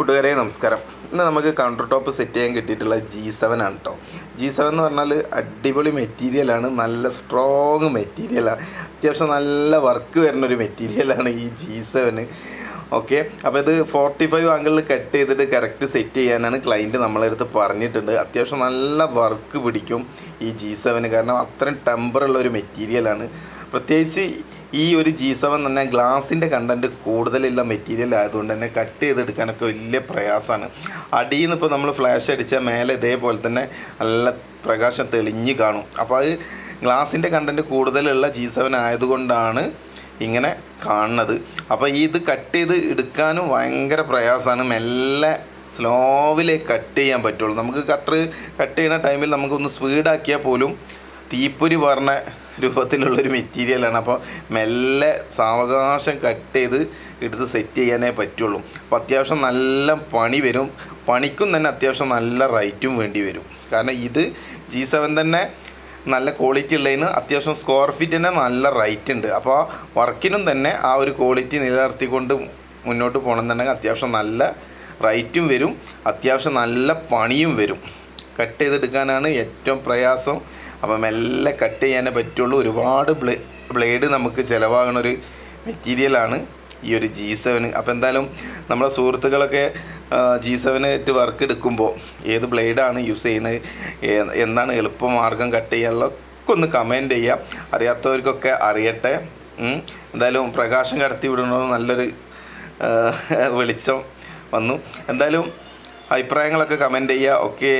കൂട്ടുകാരെ നമസ്കാരം. ഇന്ന് നമുക്ക് കൗണ്ടർ ടോപ്പ് സെറ്റ് ചെയ്യാൻ കിട്ടിയിട്ടുള്ള ജി സെവൻ ആണ് കേട്ടോ ജി സെവൻ എന്ന് പറഞ്ഞാൽ അടിപൊളി മെറ്റീരിയലാണ് നല്ല സ്ട്രോങ് മെറ്റീരിയലാണ് അത്യാവശ്യം നല്ല വർക്ക് വരുന്ന ഒരു മെറ്റീരിയലാണ് ഈ ജി സെവന് ഓക്കെ അപ്പോൾ ഇത് ഫോർട്ടി ഫൈവ് ആംഗിളിൽ കട്ട് ചെയ്തിട്ട് കറക്റ്റ് സെറ്റ് ചെയ്യാനാണ് ക്ലയന്റ് നമ്മളെ അടുത്ത് പറഞ്ഞിട്ടുണ്ട്. അത്യാവശ്യം നല്ല വർക്ക് പിടിക്കും ഈ ജി സെവന് കാരണം അത്രയും ടെമ്പറുള്ള ഒരു മെറ്റീരിയലാണ് പ്രത്യേകിച്ച് ഈ ഒരു ജി സെവൻ തന്നെ ഗ്ലാസിന്റെ കണ്ടന്റ് കൂടുതലുള്ള മെറ്റീരിയൽ ആയതുകൊണ്ട് തന്നെ കട്ട് ചെയ്തെടുക്കാനൊക്കെ വലിയ പ്രയാസമാണ് അടിയിൽ നിന്ന് ഇപ്പോൾ നമ്മൾ ഫ്ലാഷ് അടിച്ചാൽ മേലെ ഇതേപോലെ തന്നെ നല്ല പ്രകാശം തെളിഞ്ഞ് കാണും. അപ്പോൾ അത് ഗ്ലാസിന്റെ കണ്ടന്റ് കൂടുതലുള്ള ജി സെവൻ ആയതുകൊണ്ടാണ് ഇങ്ങനെ കാണുന്നത്. അപ്പോൾ ഇത് കട്ട് ചെയ്ത് എടുക്കാനും ഭയങ്കര പ്രയാസമാണ് മെല്ലെ സ്ലോവിലേ കട്ട് ചെയ്യാൻ പറ്റുള്ളൂ. നമുക്ക് കട്ടർ കട്ട് ചെയ്യുന്ന ടൈമിൽ നമുക്കൊന്ന് സ്പീഡാക്കിയാൽ പോലും തീപ്പൊരി പറഞ്ഞ രൂപത്തിലുള്ളൊരു മെറ്റീരിയലാണ് അപ്പോൾ മെല്ലെ സാവകാശം കട്ട് ചെയ്ത് എടുത്ത് സെറ്റ് ചെയ്യാനേ പറ്റുള്ളൂ. അപ്പോൾ അത്യാവശ്യം നല്ല പണി വരും. പണിക്കും തന്നെ അത്യാവശ്യം നല്ല റൈറ്റും വേണ്ടി വരും. കാരണം ഇത് ജി സെവൻ തന്നെ നല്ല ക്വാളിറ്റി ഉള്ളതിന് അത്യാവശ്യം സ്ക്വയർ ഫീറ്റിന് നല്ല റൈറ്റ് ഉണ്ട്. അപ്പോൾ വർക്കിനും തന്നെ ആ ഒരു ക്വാളിറ്റി നിലനിർത്തിക്കൊണ്ട് മുന്നോട്ട് പോകണമെന്നുണ്ടെങ്കിൽ അത്യാവശ്യം നല്ല റൈറ്റും വരും. അത്യാവശ്യം നല്ല പണിയും വരും. കട്ട് ചെയ്തെടുക്കാനാണ് ഏറ്റവും പ്രയാസം. അപ്പം മെല്ലെ കട്ട് ചെയ്യാനേ പറ്റുള്ളൂ. ഒരുപാട് ബ്ലേ ബ്ലേഡ് നമുക്ക് ചിലവാകുന്ന ഒരു മെറ്റീരിയലാണ് ഈ ഒരു ജി സെവന് അപ്പോൾ എന്തായാലും നമ്മുടെ സുഹൃത്തുക്കളൊക്കെ ജി സെവനായിട്ട് വർക്ക് എടുക്കുമ്പോൾ ഏത് ബ്ലേഡാണ് യൂസ് ചെയ്യുന്നത് എന്താണ് എളുപ്പമാർഗം കട്ട് ചെയ്യാനുള്ള ഒക്കെ ഒന്ന് കമന്റ് ചെയ്യാം. അറിയാത്തവർക്കൊക്കെ അറിയട്ടെ. എന്തായാലും പ്രകാശം കടത്തി വിടുന്നത് നല്ലൊരു വെളിച്ചം വന്നു. എന്തായാലും അഭിപ്രായങ്ങളൊക്കെ കമന്റ് ചെയ്യുക ഓക്കെ